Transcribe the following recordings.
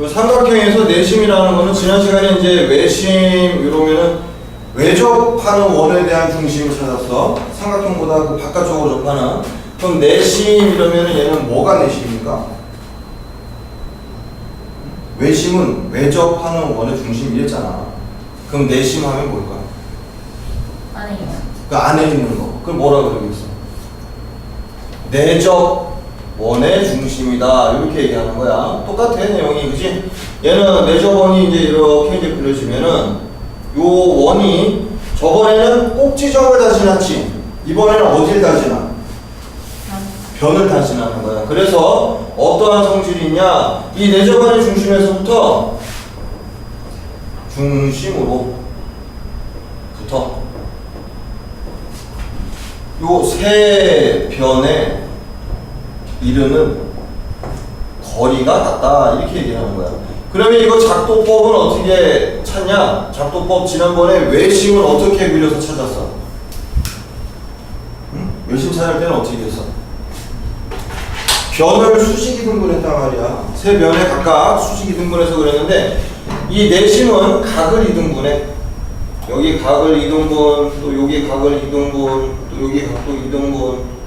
요 삼각형에서 내심이라는 거는 지난 시간에 이제 외심 이러면은 외접하는 원에 대한 중심을 찾았어. 삼각형보다 그 바깥쪽으로 접하는. 그럼 내심 이러면은 얘는 뭐가 내심입니까? 외심은 외접하는 원의 중심 이랬잖아. 그럼 내심 하면 뭘까? 안에 있어. 그 안에 있는 거. 그걸 뭐라 그러겠어? 내적 원의 중심이다. 이렇게 얘기하는 거야. 똑같아, 내용이. 그지? 얘는 원이 이제 이렇게 이제 그려지면은 요 원이 저번에는 꼭지점을 다 지났지. 이번에는 어딜 다 지나? 변을 다 지나는 거야. 그래서 어떠한 성질이 있냐? 이 내적 원의 중심에서부터 중심으로 붙어. 요세 변에 이르는 거리가 같다 이렇게 얘기하는 거야. 그러면 이거 작도법은 어떻게 찾냐? 작도법 지난번에 외심을 어떻게 그려서 찾았어? 응? 외심 찾을 때는 어떻게 했어? 변을 수직 이 등분했단 말이야. 세 변에 각각 수직 이 등분해서 그랬는데 이 내심은 각을 이등분해. 여기 각을 이등분, 또 여기 각을 이등분, 또 여기 각도 이등분.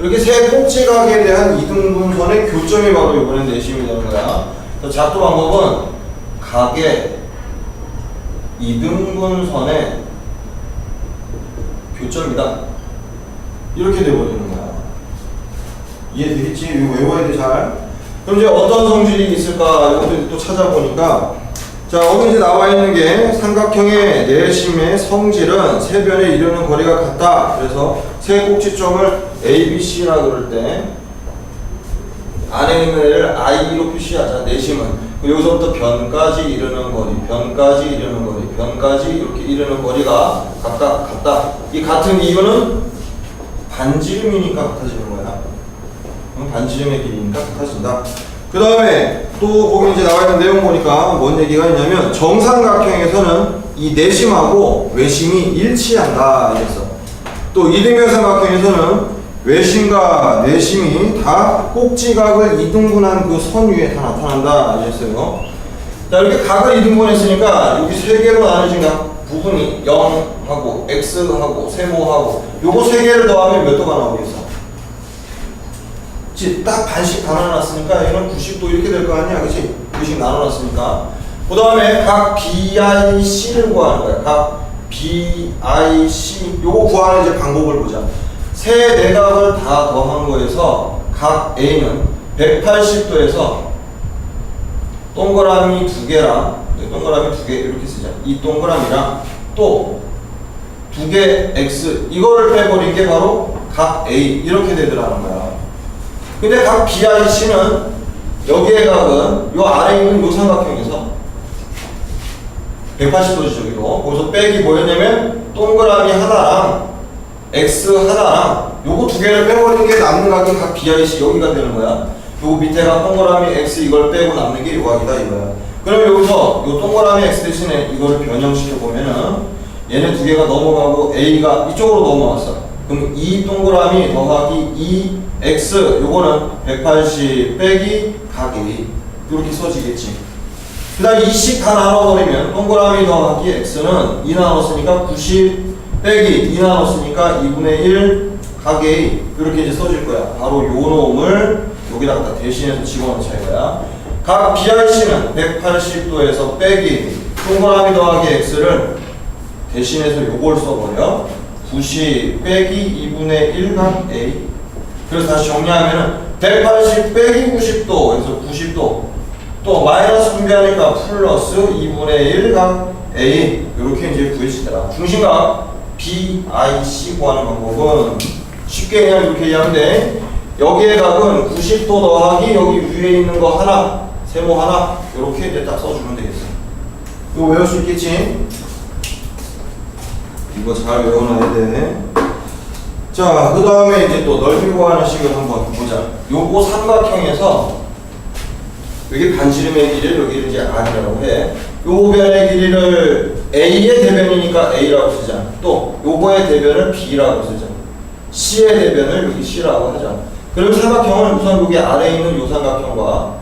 이렇게 세 꼭지각에 대한 이등분선의 교점이 바로 이번에 내심이 되는 거야. 작도 방법은 각의 이등분선의 교점이다. 이렇게 돼버리는 거야. 이해되겠지? 이거 외워야 돼, 잘. 그럼 이제 어떤 성질이 있을까? 이것도 또 찾아보니까 자, 오늘 이제 나와 있는 게 삼각형의 내심의 성질은 세 변에 이르는 거리가 같다. 그래서 세 꼭지점을 A, B, C라 그럴 때 안에 있는 애를 I로 표시하자. 내심은. 여기서부터 변까지 이르는 거리, 변까지 이르는 거리, 변까지 이렇게 이르는 거리가 각각 같다. 이 같은 이유는 반지름이니까 같아지는 거야. 응? 반지름의 길이니까 같아진다. 그 다음에 또 거기 이제 나와 있는 내용 보니까 뭔 얘기가 있냐면 정삼각형에서는 이 내심하고 외심이 일치한다 이랬어. 또 이등변 삼각형에서는 외심과 내심이 다 꼭지각을 이등분한 그 선 위에 다 나타난다 이랬어요. 자 이렇게 각을 이등분했으니까 여기 세 개로 나눠진 각 부분이 0하고 x하고 세모하고 요거 세 개를 더하면 몇 도가 나오겠어? 딱 반씩 다 나눠놨으니까 얘는 90도 이렇게 될 거 아니야. 그치? 90 나눠놨으니까. 그 다음에 각 BIC를 구하는 거야. 각 BIC 요거 구하는 이제 방법을 보자. 세 내각을 다 더한 거에서 각 A는 180도에서 동그라미 두 개랑 여기 동그라미 두 개 이렇게 쓰자. 이 동그라미랑 또 두 개 X. 이거를 빼버린 게 바로 각 A. 이렇게 되더라는 거야 근데 각 BIC는 여기의 각은 요 아래에 있는 요 삼각형에서 180도지 저기도 거기서 빼기 뭐였냐면 동그라미 하나랑 X 하나랑 요거 두 개를 빼버리는 게 남는 각이 각 BIC 여기가 되는 거야. 요 밑에가 동그라미 X 이걸 빼고 남는 게 요 각이다 이거야. 그럼 여기서 요 동그라미 X 대신에 이거를 변형시켜 보면은 얘네 두 개가 넘어가고 A가 이쪽으로 넘어왔어 그럼 이 동그라미 더하기 이 x 요거는 180 빼기 각이 이렇게 써지겠지. 그 다음 20다 나눠버리면 동그라미 더하기 x는 2 나눴으니까 90 빼기 2 나눴으니까 2분의 1 각이 이렇게 이제 써질 거야. 바로 요 놈을 여기다가 대신해서 집어넣자 이거야. 각 BIC는 180도에서 빼기 동그라미 더하기 x를 대신해서 요걸 써버려. 90 빼기 2분의 1각 A. 그래서 다시 정리하면 은 180 빼기 90도 그래서 90도. 또 마이너스 분배하니까 플러스 2분의 1각 A. 이렇게 이제 구해지더라. 중심각 BIC 구하는 방법은 쉽게 그냥 이렇게 이해하면 돼. 여기에 각은 90도 더하기 여기 위에 있는 거 하나 세모 하나 이렇게 딱 써주면 되겠어. 이거 외울 수 있겠지? 이거 잘 외워놔야 돼. 자, 그 다음에 이제 또 넓이 구하는 식을 한번 보자. 요거 삼각형에서 여기 반지름의 길이를 여기 이제 R이라고 해. 요 변의 길이를 A의 대변이니까 A라고 쓰자. 또 요거의 대변을 B라고 쓰자. C의 대변을 여기 C라고 하자. 그럼 삼각형은 우선 여기 아래에 있는 요 삼각형과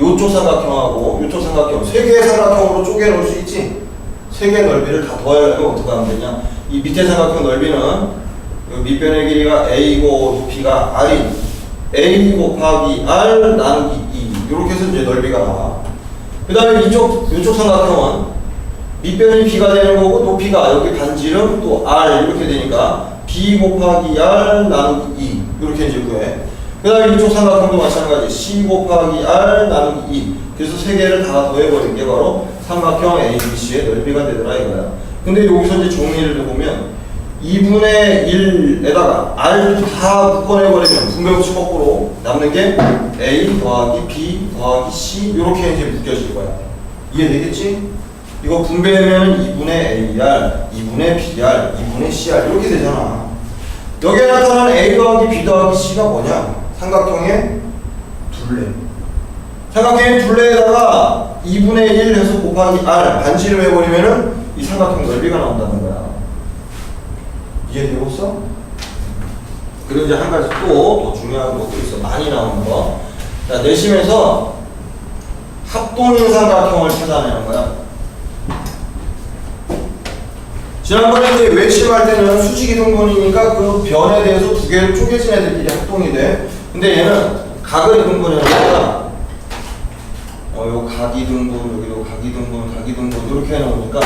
요쪽 삼각형하고 요쪽 삼각형 세 개의 삼각형으로 쪼개 놓을 수 있지. 세 개의 넓이를 다 더하려면 어떻게 하면 되냐? 이 밑에 삼각형 넓이는 요 밑변의 길이가 a고 높이가 r인 a 곱하기 r 나누기 2 이렇게 해서 이제 넓이가 나와. 그 다음에 이쪽 이쪽 삼각형은 밑변이 b가 되는 거고 높이가 여기 반지름 또 r 이렇게 되니까 b 곱하기 r 나누기 2 이렇게 이제 구해. 그 다음에 이쪽 삼각형도 마찬가지 c 곱하기 r 나누기 2 그래서 세 개를 다 더해버린 게 바로 삼각형 ABC의 넓이가 되더라 이거야. 근데 여기서 이제 정리를 해보면 2분의 1에다가 r도 다 묶어내버리면 분배법칙 거꾸로 남는 게 a 더하기 b 더하기 c 이렇게 이제 묶여질 거야. 이해되겠지? 이거 분배하면 2분의 AR, 2분의 BR, 2분의 CR 이렇게 되잖아. 여기에 나타나는 A 더하기 B 더하기 C가 뭐냐? 삼각형의 둘레. 삼각형의 둘레에다가 2분의 1 해서 곱하기 R 반지름 해버리면은 이 삼각형 넓이가 나온다는 거야. 이해되겠어? 그리고 이제 한 가지 또 더 중요한 것도 있어. 많이 나오는 거. 자, 내심에서 합동인 삼각형을 찾아내는 거야. 지난번에 이제 외침할 때는 수직이 등분이니까 그 변에 대해서 두 개로 쪼개진 애들끼리 합동이 돼. 근데 얘는 각을 등분이니까 어, 요 각이 등분, 여기도 각이 등분, 각이 등분 이렇게 해놓으니까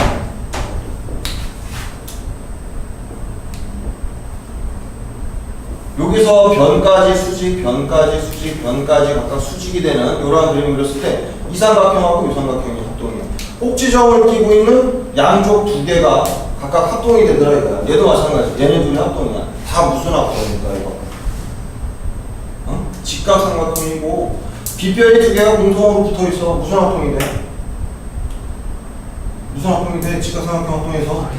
여기서 변까지 수직, 변까지 수직, 변까지 각각 수직이 되는 이러한 그림을 그렸을 때 이 삼각형하고 이 삼각형이 합동이야. 꼭지점을 끼고 있는 양쪽 두 개가 각각 합동이 되더라 이거야. 얘도 마찬가지. 얘네 둘이 합동이야. 다 무슨 합동입니까 이거? 어? 직각 삼각형이고 빗별이 두 개가 공통으로 붙어 있어. 무슨 합동이 돼? 무슨 합동이 돼? 직각 삼각형 합동에서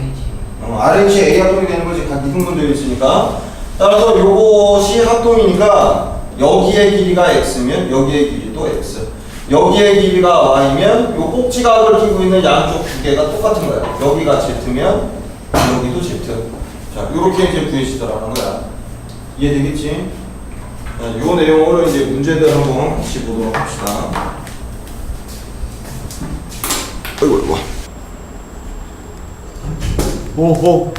어, RH A 합동이 되는 거지. 각 이등분되어 있으니까. 따라서 요것이 합동이니까 여기의 길이가 x면 여기의 길이도 x. 여기의 길이가 y면 요 꼭지각을 끼고 있는 양쪽 두 개가 똑같은 거야. 여기가 z면 여기도 z. 자, 요렇게 이제 구해지더라는 거야. 이해되겠지? 자, 요 내용으로 이제 문제들 한번 같이 보도록 합시다. 어이구, 어이구. 오호